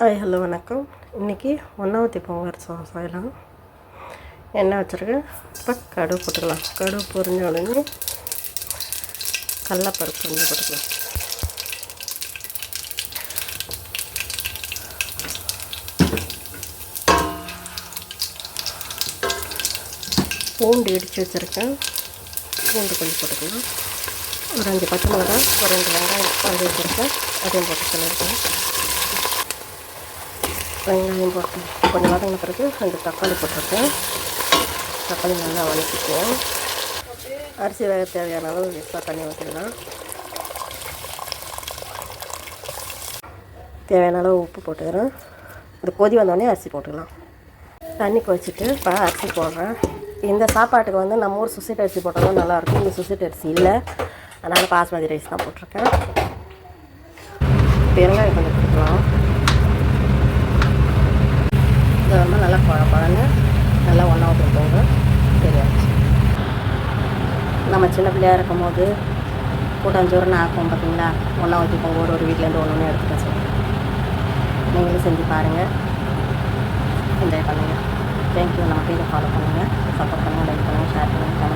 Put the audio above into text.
Hi hello வணக்கம். இன்றைக்கி ஒன்றாவத்தி Pongal so செய்யலாம் எண்ணெய் வச்சுருக்கேன் இப்போ கடுகு போட்டுக்கலாம். கடுகு பொரிஞ்ச உடனே கடலப்பருப்பு கொஞ்சம் போட்டுக்கலாம். பூண்டு இடித்து வச்சுருக்கேன். பூண்டு கொஞ்சம் போட்டுக்கலாம். ஒரு அஞ்சு பச்சை மிளகா ஒரு ரெண்டு வெங்காயம் அரைஞ்சி வச்சுருக்கேன் அதையும் போட்டு சொல்லியிருக்கேன் வெங்காயம் போட்டு கொஞ்சம் வதங்கின பிறகு ரெண்டு தக்காளி போட்டிருக்கேன். தக்காளி நல்லா வதக்கிக்குவோம். அரிசி வேக தேவையான அளவு எக்ஸ்ட்ரா தண்ணி ஊற்றிக்கலாம் தேவையான அளவு உப்பு போட்டுக்கிறேன். இது கொதி வந்தோடனே அரிசி போட்டுக்கலாம். தண்ணி கொதிச்சுட்டு இப்போ அரிசி போடுறேன். இந்த சாப்பாட்டுக்கு வந்து நம்ம ஊர் சுசிட்டு அரிசி போட்டாலும் நல்லாயிருக்கும். இந்த சுசிட்டு அரிசி இல்லை. அதனால் பாஸ்மதி ரைஸ் தான் போட்டிருக்கேன். பெருங்காயம் கொஞ்சம் போட்டுக்கலாம் இது வந்து நல்லா குழ குழன்னு நல்லா ஒன்றா போங்க சரியாச்சு நம்ம சின்ன பிள்ளையாக இருக்கும் போது கூட்டாஞ்சோறுன்னு ஆக்கும் பார்த்தீங்களா ஒன்றா ஊற்றிப்போங்க ஒரு ஒரு வீட்டிலேருந்து ஒன்று ஒன்று எடுத்துக்க சொல்லி. நீங்களும் செஞ்சு பாருங்கள் என்ஜாய் பண்ணுங்கள் தேங்க்யூ நம்ம பேரை ஃபாலோ பண்ணுங்கள் சப்போர்ட் பண்ணுங்கள் லைக் பண்ணுங்கள் ஷேர் பண்ணுங்கள்